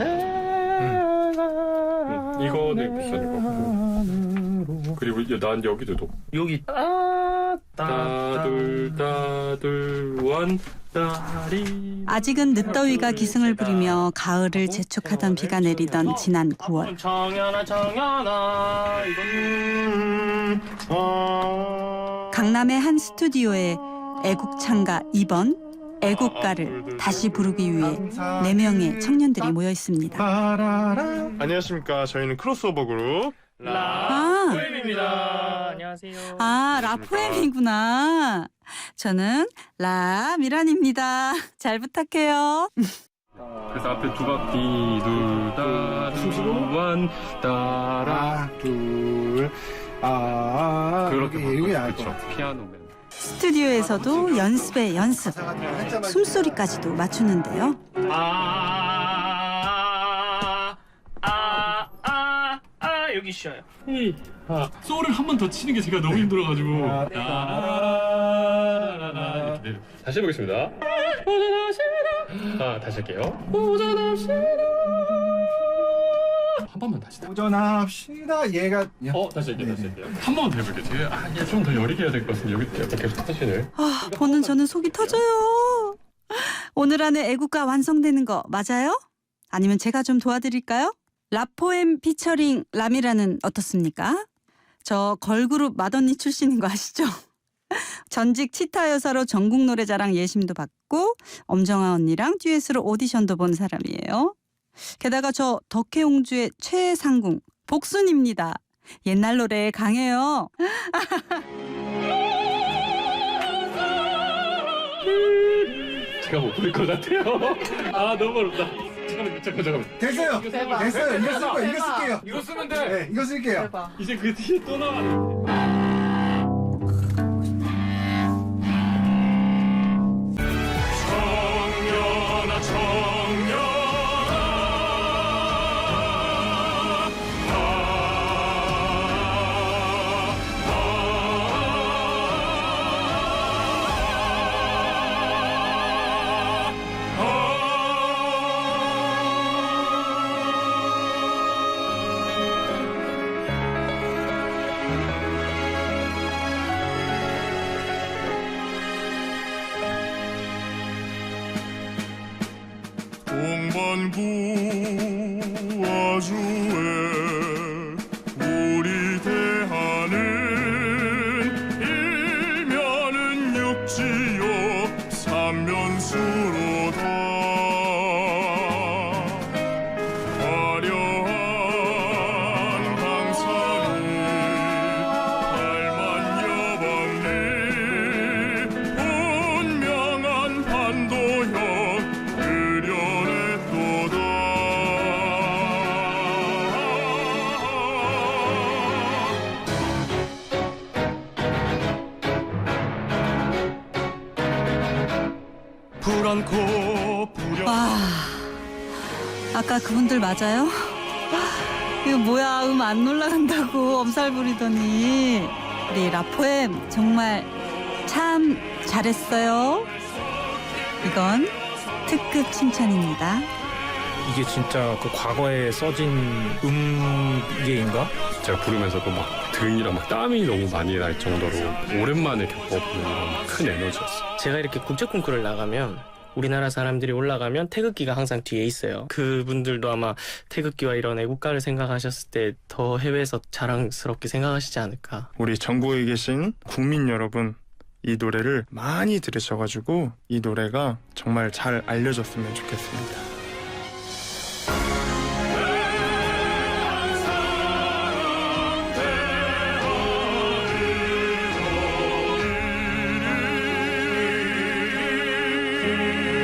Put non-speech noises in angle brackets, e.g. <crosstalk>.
음, 이거는 미션일 것 같고. 그리고 이- 난 여기도 높 여기. 따둘 따둘 원 따리. 아직은 늦더위가 기승을 부리며 가을을 재촉하던 비가 내리던 지난 9월. 정연아 정연아 이건. 강남의 한 스튜디오에 애국창가 2번 애국가를 다시 부르기 위해 네명의 청년들이 모여 있습니다. 안녕하십니까. 저희는 크로스오버 그룹. 아, 라포엠입니다 안녕하세요 아, 라포엠이구나. 저는 라미란입니다. 잘 부탁해요. 그래서 앞에 두 바퀴 둘따둘원 따라 하나, 둘, 아, 그렇게 그쵸 같아. 피아노맨 스튜디오에서도 연습에 연습. 숨소리까지도 맞추는데요. 아 아 아 아, 아, 아, 여기 쉬어요 아, 소울을 한 번 더 치는 게 제가 너무 힘들어가지고 따라라라라 이렇게 내려- 다시 해보겠습니다 아 다시 할게요 한 번만 다시 다 도전합시다. 얘가 어 다시 할게요 다시 할게요 한 번만 더 해볼게요 제가 아, 이게 좀 더 여리게 해야 될 것 같은데 여기 약간 계속 타시네 아, 보는 저는 속이 터져요. 오늘 안에 애국가 완성되는 거 맞아요? 아니면 제가 좀 도와드릴까요? 라포엠 피처링 라미라는 어떻습니까? 저 걸그룹 맏언니 출신인 거 아시죠? <laughs> 전직 치타 여사로 전국 노래자랑 예심도 받고 엄정아 언니랑 듀엣으로 오디션도 본 사람이에요. 게다가 저 덕혜옹주의 최상궁 복순입니다. 옛날 노래에 강해요. 제가 못 부를 것 같아요 아 너무 어렵다 잠깐만 잠깐만 잠깐만 됐어요. 대박. 됐어요. 이거 쓸. 거예요. 이거. 쓸게요. 이거 쓰면 돼 네, 이거 쓸게요. 대박. 이제 그 뒤에 또 나와 동반구 와주에 우리 대하는 일면은 육지요. 삼면수로 다 불안코 불여 와, 아까 그분들 맞아요? 이거 뭐야, 음 안 올라간다고 엄살 부리더니. 우리 라포엠 정말 참 잘했어요. 이건 특급 칭찬입니다. 이게 진짜 그 과거에 써진 음계인가? 제가 부르면서도 막 등이랑 막 땀이 너무 많이 날 정도로 오랜만에 겪어보는 큰 에너지였어요 제가 이렇게 국제 콩쿠르를 나가면 우리나라 사람들이 올라가면 태극기가 항상 뒤에 있어요. 그분들도 아마 태극기와 이런 애국가를 생각하셨을 때 더 해외에서 자랑스럽게 생각하시지 않을까. 우리 전국에 계신 국민 여러분 이 노래를 많이 들으셔가지고 이 노래가 정말 잘 알려졌으면 좋겠습니다. ti.